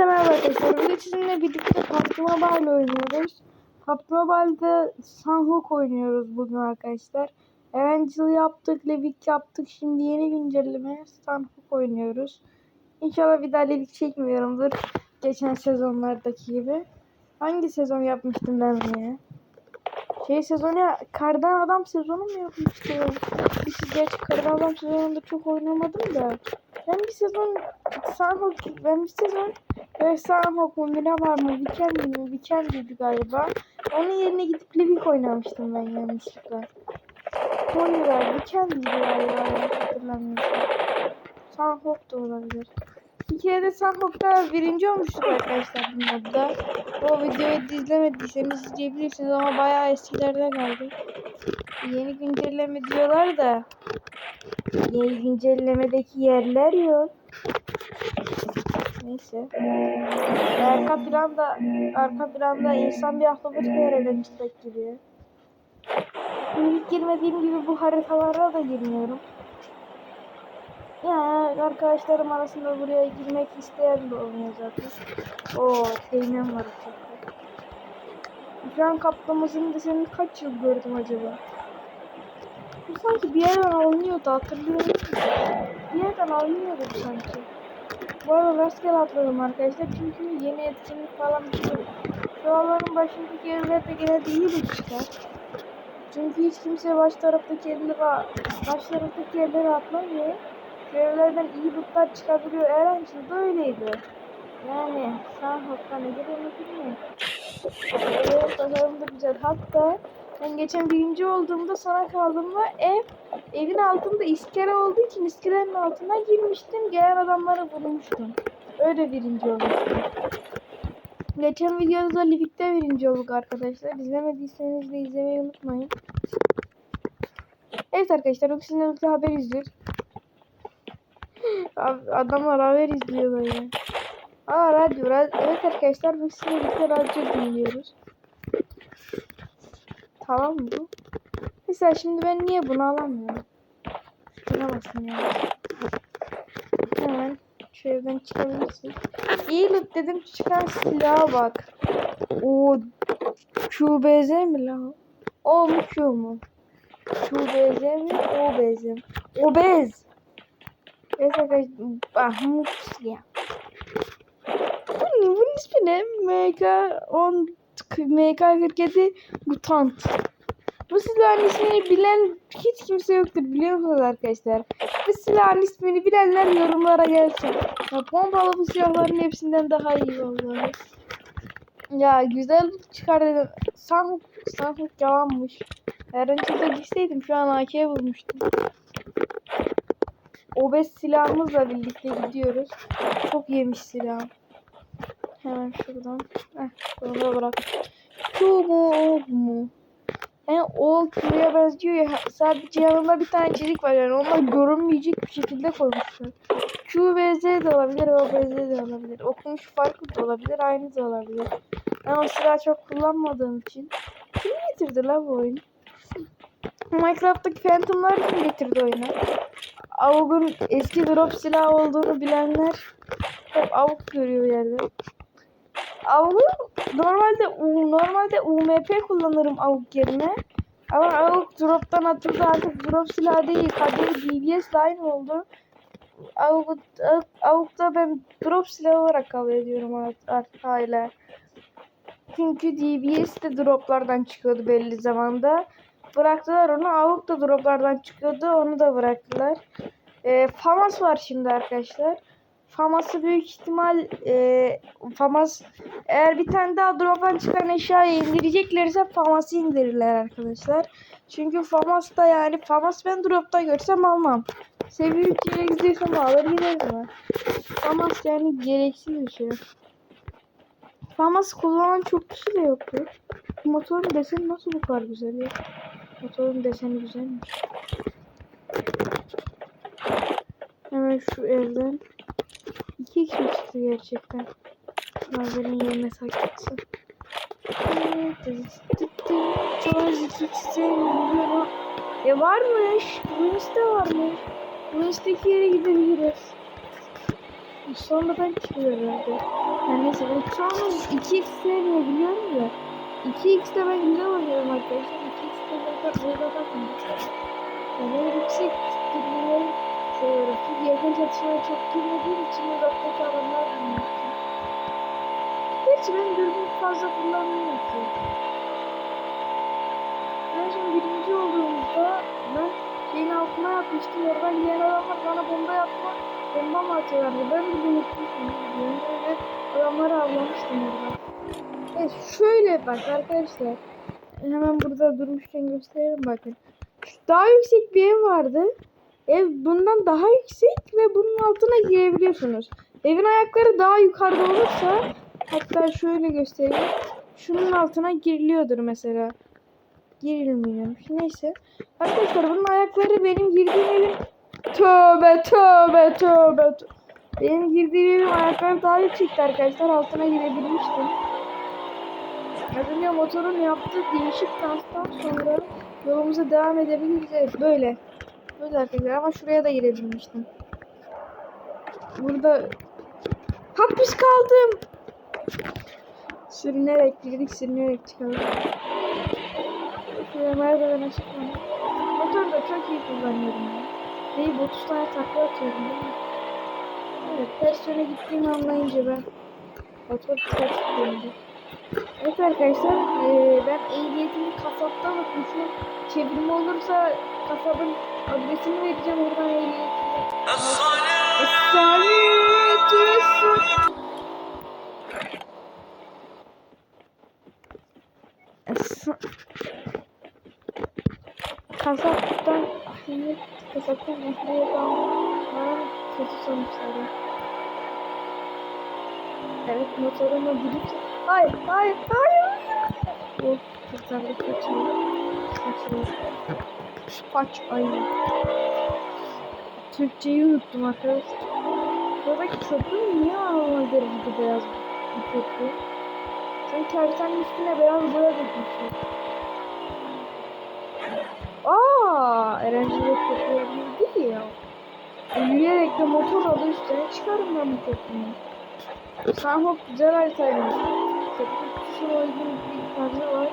Hepinize merhaba arkadaşlar. Bugün sizinle birlikte PUBG Mobile oynuyoruz. PUBG Mobile'da Sunhook oynuyoruz bugün arkadaşlar. Evangel yaptık, Levik yaptık. Şimdi yeni güncelleme Sunhook oynuyoruz. İnşallah bir daha Levik çekmiyorumdur. Geçen sezonlardaki gibi. Hangi sezon yapmıştım ben ya? Şey sezonu ya, Kardan Adam sezonu mu yapmıştım? Bir gerçi Kardan Adam sezonunda çok oynamadım da. Ben bir sezon Sunhook, ben bir sezon Sunhook mu Mira var mı? Weekend mi? Weekend'iydi galiba. Onun yerine gidip Livik oynamıştım ben yanlışlıkla. Moniver, Weekend'iydi galiba yanlış hatırlamıyorsam. Sunhook da olabilir. Bir kere de Sunhook'ta birinci olmuştuk arkadaşlar bu modda. O videoyu izlemediyseniz izleyebilirsiniz ama bayağı eskilerde kaldı. Yeni güncelleme diyorlar da Yeni güncellemedeki yerler yok. Neyse. Arka planda arka planda insan bir ahtapot görevden çıkacak gibi. İlk girmediğim gibi bu haritalara da girmiyorum. Yani arkadaşlarım arasında buraya girmek isteyen de olmuyor zaten. Oo, teğmen var uçakta. Ekran kaplamasını deseni kaç yıl gördüm acaba? Bu sanki bir yerden alınıyordu hatırlıyorum. Bir yerden alınıyordu sanki. Bu arada rastgele atladım arkadaşlar çünkü yeni etkinlik falan şey. Şuraların başındaki yerler de gene de iyi bir çıkar. Çünkü hiç kimse baş taraftaki yerleri, baş taraftaki yerleri atlamıyor. Şu evlerden iyi lootlar çıkabiliyor. Erencil de öyleydi. Yani sağ hakka ne gereğini bilmiyorum. Evet tasarım da güzel. Hatta ben geçen birinci olduğumda sona kaldığımda ev evin altında iskele olduğu için iskelenin altına girmiştim. Gelen adamları vurmuştum. Öyle birinci olmuştum. Geçen videoda Livik'te birinci olduk arkadaşlar. İzlemediyseniz de izlemeyi unutmayın. Evet arkadaşlar o sizinle birlikte haber izliyoruz. Adamlar haber izliyorlar ya. Aa radyo, radyo. Evet arkadaşlar birlikte radyo dinliyoruz. Tamam mı bu? Mesela şimdi ben niye bunu alamıyorum? Şuna basın ya. Hemen şu evden çıkabilirsin. İyi loot dedim çıkan silaha bak. O QBZ mi lan? O mu Q mu? QBZ mi? OBZ mi? Obez. Evet arkadaşlar. Ah ya. Bunun ismi ne? MK 10 MK47 mutant. Bu silahın ismini bilen hiç kimse yoktur biliyor musunuz arkadaşlar? Bu silahın ismini bilenler yorumlara gelsin. Ya pompalı bu silahların hepsinden daha iyi vallahi. Ya güzel çıkar dedim. Sanhuk, Sanhuk yalanmış. Eğer önce gitseydim şu an AK bulmuştum. Obez silahımızla birlikte gidiyoruz. Çok yemiş silah. Hemen şuradan. Heh, sonra bırak. Şu mu o mu? Yani o Q'ya benziyor ya sadece yanında bir tane çizik var yani onlar görünmeyecek bir şekilde koymuşlar. Q ve de olabilir, O ve de olabilir. Okumuş farklı da olabilir, aynı da olabilir. Ben o silahı çok kullanmadığım için. Kim getirdi la bu oyunu? Minecraft'taki Phantom'lar kim getirdi oyuna? Avuk'un eski drop silahı olduğunu bilenler hep Avuk görüyor yerde. Avuk normalde normalde UMP kullanırım Avuk yerine. Ama Avuk drop'tan atıldı artık drop silahı değil. Kadir DBS line oldu. Avuk, Avuk'ta ben drop silahı olarak kabul ediyorum artık hala. Çünkü DBS de droplardan çıkıyordu belli zamanda. Bıraktılar onu. Avuk da droplardan çıkıyordu. Onu da bıraktılar. E, Famas var şimdi arkadaşlar. Famas'ı büyük ihtimal e, Famas eğer bir tane daha drop'tan çıkan eşyayı indireceklerse Famas'ı indirirler arkadaşlar. Çünkü Famas'ta yani Famas ben drop'ta görsem almam. Seviye 3'ye gidiyorsam alır giderim ben. Famas yani gereksiz bir şey. Famas kullanan çok kişi de yoktu. Motorun deseni nasıl bu kadar güzel ya? Motorun deseni güzelmiş. Hemen şu evden. İki kişi çıktı gerçekten. Nazarın yerine saklasın. E varmış. Wins'te varmış. Wins'teki yere gidebiliriz. sonradan çıkıyor herhalde. Yani neyse şu an 2x sevmiyor biliyorum da 2x'te ben güzel oynuyorum arkadaşlar. 2x'te zaten orada bakmıyor. Yani yüksek tutturmayı Çünkü yakın çatışmaya çok girmediğim için uzaktaki alanlar bilmiyorum. Gerçi ben dürbün fazla kullanmıyorum ki. En son birinci olduğumuzda ben şeyin altına yapmıştım. Oradan gelen adamlar bana bomba yapma, bomba mı atıyorlardı? Ben bile unutmuşum. Yani adamları avlamıştım orada. Evet şöyle bak arkadaşlar. Hemen burada durmuşken gösterelim bakın. Daha yüksek bir ev vardı. Ev bundan daha yüksek ve bunun altına girebiliyorsunuz. Evin ayakları daha yukarıda olursa hatta şöyle göstereyim. Şunun altına giriliyordur mesela. Girilmiyormuş. Neyse. Arkadaşlar bunun ayakları benim girdiğim evin tövbe tövbe tövbe. Benim girdiğim evin ayakları daha yüksekti arkadaşlar. Altına girebilmiştim. Az önce motorun yaptığı değişik danstan sonra yolumuza devam edebiliriz. Evet böyle. Böyle arkadaşlar ama şuraya da girebilmiştim. Burada hapis kaldım. Sürünerek girdik sürünerek çıkalım. Şuraya merdivene çıkalım. Motoru da çok iyi kullanıyorum. Deyip 30 tane takla atıyorum değil mi? Evet ters yöne gittiğimi anlayınca ben motor döndü. Evet arkadaşlar eee, ben ehliyetimi kasapta unutmuşum. Çevirme olursa kasabın adresini vereceğim oradan ehliyetimi. Salih Kasaptan şimdi kasaptan ehliyet almam kötü sonuçları. Evet motoruma gidip hayır hayır hayır. Oh kurtardık kaçıyor. Kaç ayı. Türkçeyi unuttum arkadaşlar. Buradaki köprü niye anlama derecede beyaz bir köprü? Sanki haritanın üstüne beyaz boya dökmüşler. Aaa! Erencilik köprü değil ya. Yürüyerek de motor adı üstüne çıkarım ben bu köprünü. Sanhok güzel haritaymış. Köprü kutusu uygun bir tarzı var.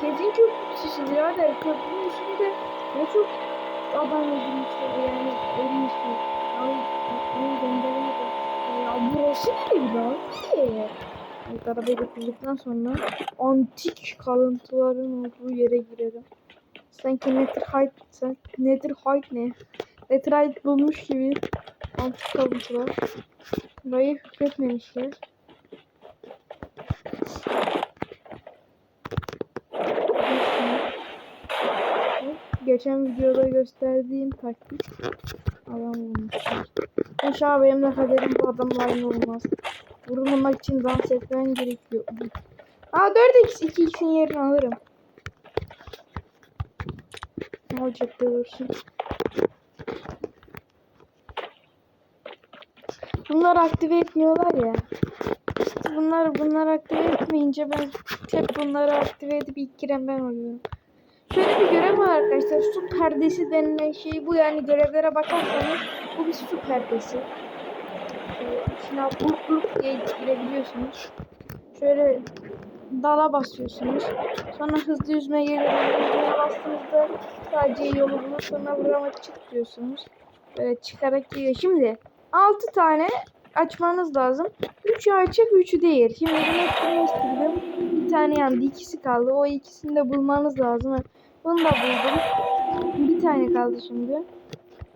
Kesin köprüsü birader. Köprünün üstünde ne çok adam öldürmüşler yani ölmüşler. Ay, ay gönderemedi. Ya burası ne bir abi? Evet, arabayı götürdükten sonra antik kalıntıların olduğu yere girelim. Sanki Netherhide, sanki Netherhide ne? Netherhide bulmuş gibi antik kalıntılar. Burayı hükmetmemişler. Geçen videoda gösterdiğim taktik adam bulmuşlar. İnşallah benim de kaderim bu adamla aynı olmaz. Vurulmamak için dans etmen gerekiyor. Aa 4x 2 x'in yerini alırım. Ne olacak da dursun. Bunlar aktive etmiyorlar ya. İşte bunlar bunlar aktive etmeyince ben tek bunları aktive edip ilk giren ben oluyorum. Şöyle bir görev var arkadaşlar. Su perdesi denilen şey bu yani görevlere bakarsanız bu bir su perdesi. Ee, İçine burk burk diye girebiliyorsunuz. Şöyle dala basıyorsunuz. Sonra hızlı. Yüzmeye bastığınızda sadece yolu bulur. Sonra burama çık diyorsunuz. Böyle çıkarak geliyor. Şimdi 6 tane açmanız lazım. 3'ü açık 3'ü değil. Şimdi bunu etkinleştirdim. Bir tane yandı. ikisi kaldı. O ikisini de bulmanız lazım. Bunu da buldum. Bir tane kaldı şimdi.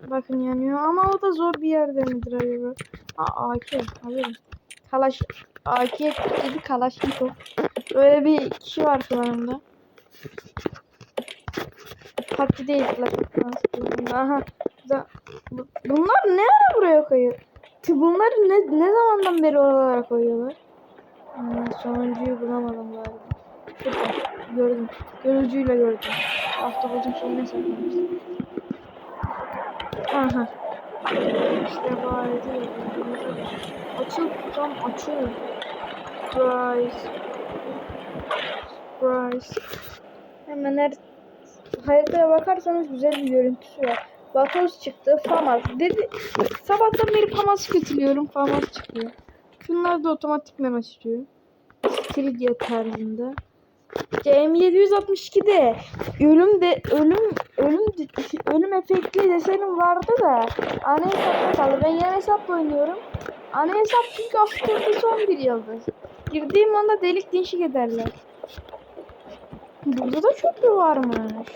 Bakın yanıyor ama o da zor bir yerde midir acaba? Aa AK alırım. Kalaş AK gibi Kalaşnikov. Böyle bir kişi var kulağımda. Tatlı değil kulaklıktan Aha. Da, bu- bunlar ne ara buraya koyuyor? Bunları ne, ne zamandan beri oralara koyuyorlar? Hmm, sonuncuyu bulamadım galiba. Şurada gördüm. Görücüyle gördüm. Ahtapotun şeyine saklamıştım. Aha. İşte aleti Açıl tam açıl. Surprise. Surprise. Hemen her haritaya bakarsanız güzel bir görüntüsü var. Vatoz çıktı. Famas. Dedi, sabahtan beri Famas kötülüyorum. Famas çıkıyor. Şunlar da otomatikmen açılıyor. Strigia tarzında. İşte M762'de ölüm de ölüm ölüm ölüm efektli desenim vardı da ana hesapta kaldı. Ben yan hesapla oynuyorum. Ana hesap çünkü askertesi 11 yıldız. Girdiğim anda delik değişik ederler. Burada da köprü varmış.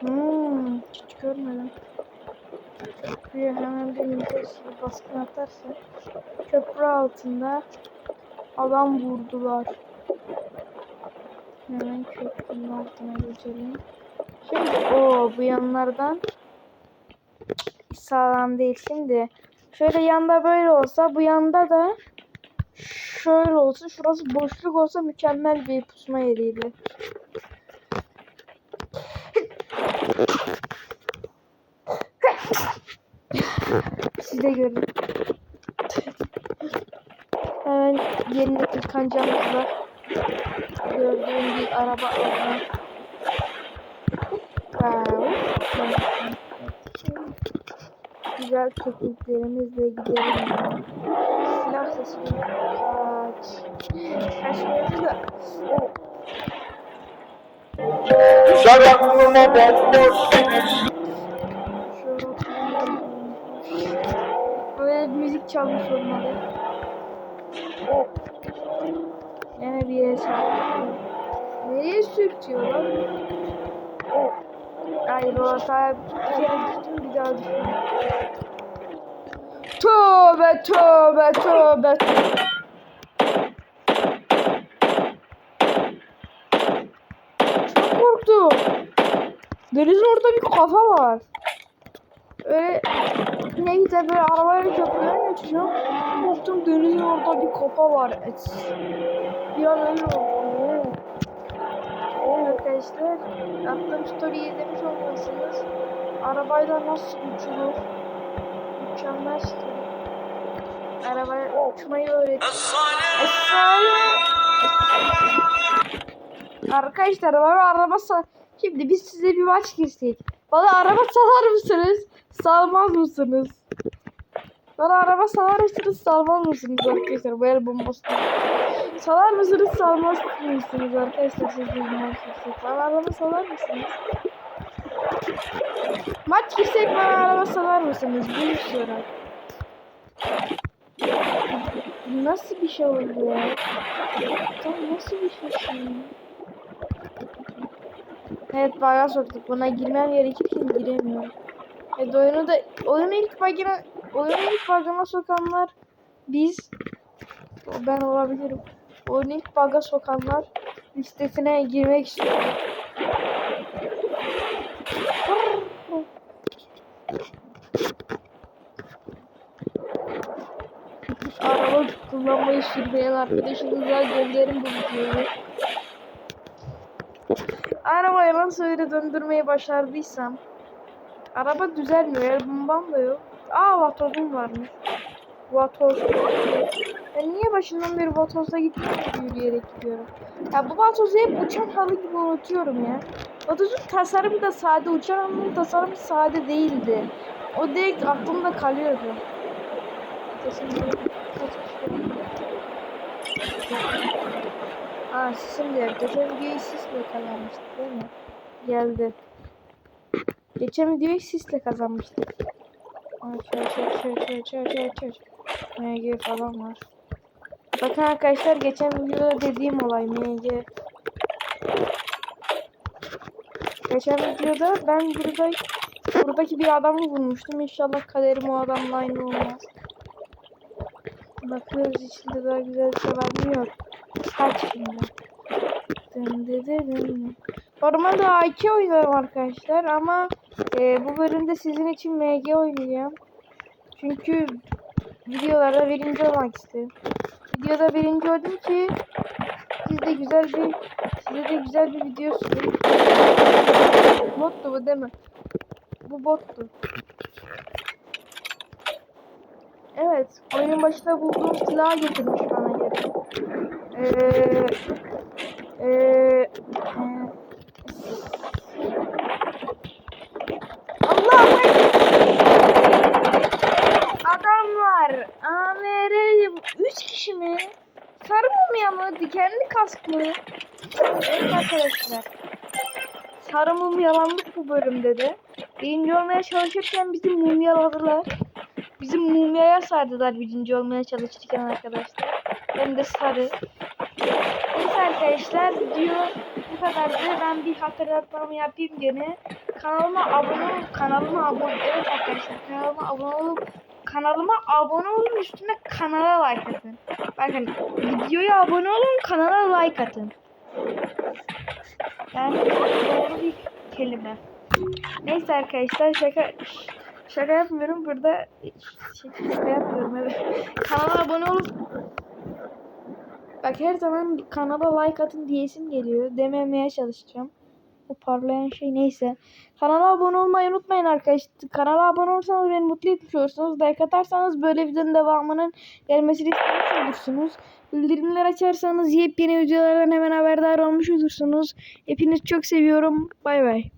Hmm, hiç görmedim. Köprüye hemen bir müddet baskın atarsa. Köprü altında adam vurdular. Hemen köprünün altına geçelim. Şimdi o bu yanlardan sağlam değil. Şimdi şöyle yanda böyle olsa bu yanda da şöyle olsa şurası boşluk olsa mükemmel bir pusma yeriydi. Siz de görün. Hemen yerine tıkancamız var. Gördüğüm bir araba alma. Wow. Güzel tekniklerimizle gidelim. Silah sesi. Kaç. Kaçmıyordu da. Oh. Düşer aklıma bomboş. Böyle müzik çalmış olmalı. Oh. Yine bir yere çarptı. Nereye sürtüyor lan? Oh. Hayır o hataya düştüm bir daha düştüm. Tövbe tövbe tövbe. Çok korktum. Denizin orada bir kafa var. Öyle ne güzel böyle arabayla köprüden geçeceğim. Korktum denizin orada bir kafa var. Et. Bir an öyle oldu. Evet arkadaşlar attığım story'i izlemiş olmalısınız. Arabayla nasıl uçulur? Mükemmel story. Arabaya uçmayı öğrettim. Efsane. Arkadaşlar bana araba sal... Şimdi biz size bir maç girsek. Bana araba salar mısınız? Salmaz mısınız? Bana araba salar mısınız? Salmaz mısınız arkadaşlar? Bu el bombası. Salar mısınız? Salmaz mısınız arkadaşlar? Siz girsek. Bana araba salar mısınız? Maç girsek bana araba salar mısınız? Bir soru. Nasıl bir şey oldu ya? Tam nasıl bir şey şimdi? Evet bayağı soktuk. Buna girmem gerekirken giremiyorum. Evet oyunu da oyunu ilk bagına oyunu ilk bagına sokanlar biz ben olabilirim. Oyunu ilk baga sokanlar listesine girmek istiyorum. Araba kullanmayı sürmeyen arkadaşınıza gönderin bu videoyu. Arabayı nasıl öyle döndürmeyi başardıysam. Araba düzelmiyor. El bombam da yok. Aa vatozum varmış. Vatoz. Ben niye başından beri vatozda gitmiyorum yürüyerek gidiyorum. Ya bu vatozu hep uçan halı gibi unutuyorum ya. Vatozun tasarımı da sade. Uçan halının tasarımı sade değildi. O direkt aklımda kalıyordu. Kesinlikle. Aa şimdi geçen videoyu sisle kazanmıştık değil mi? Geldi. Geçen videoyu sisle kazanmıştık. Aa şöyle şöyle şöyle şöyle şöyle şöyle şöyle. MG falan var. Bakın arkadaşlar geçen videoda dediğim olay MG. Geçen videoda ben burada buradaki bir adamı vurmuştum. İnşallah kaderim o adamla aynı olmaz. Bakıyoruz içinde daha güzel şey mı yok. Kaç şimdi. Dın dı dı dın. Normalde AK oynarım arkadaşlar ama e, bu bölümde sizin için MG oynayacağım. Çünkü videolarda birinci olmak istedim. Videoda birinci oldum ki sizde güzel bir size de güzel bir video sunayım. Bottu bu değil mi? Bu bottu. Evet, oyunun başında bulduğum silahı getirmiş bana geri. Eee eee Allah Üç kişi mi? Sarı mumya mı? Dikenli kask mı? Evet arkadaşlar. Sarı mumyalandık bu bölümde de. Birinci olmaya çalışırken bizi mumyaladılar. Bizim mumyaya sardılar birinci olmaya çalışırken arkadaşlar. Hem de sarı. Neyse arkadaşlar video bu kadardı. Ben bir hatırlatmamı yapayım gene. Kanalıma abone ol. Kanalıma abone. Evet arkadaşlar kanalıma abone olup kanalıma abone olun üstüne kanala like atın. Bakın videoya abone olun kanala like atın. Yani doğru bir kelime. Neyse arkadaşlar şaka şaka yapmıyorum burada şaka yapmıyorum evet. Kanala abone olup Bak her zaman kanala like atın diyesim geliyor. Dememeye çalışacağım. Bu parlayan şey neyse. Kanala abone olmayı unutmayın arkadaşlar. Kanala abone olursanız beni mutlu etmiş olursunuz. Like atarsanız böyle videonun devamının gelmesini istemiş olursunuz. Bildirimler açarsanız yepyeni videolardan hemen haberdar olmuş olursunuz. Hepinizi çok seviyorum. Bay bay.